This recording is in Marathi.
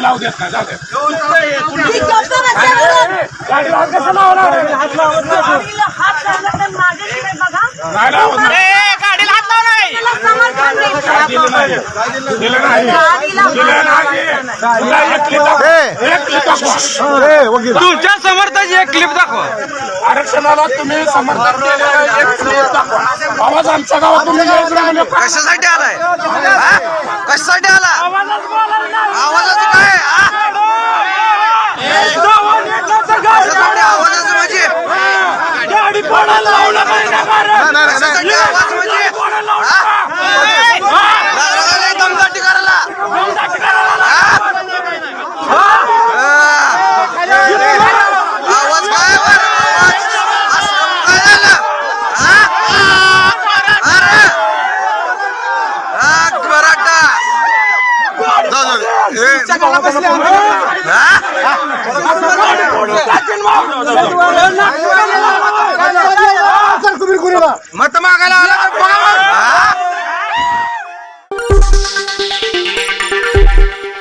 लावू देत नाही जाऊ दे मी गप्प बसल्यावरून गाडीला हात लावला तर माझ्याकडे बघा नाही लावत नाही. तुमच्या समर्थाची एक क्लिप दाखवा. आरक्षणाला तुम्ही समर्थन केलं एक क्लिप दाखवा. आवाज आमच्या गावात तुम्ही यायचं नाही म्हणजे कशासाठी आलाय? कशासाठी आला? आवाजाचं काय हा? आवाजाचं म्हणजे? म्हणजे? हा? आजच्या गाला बसले मत मागायला आला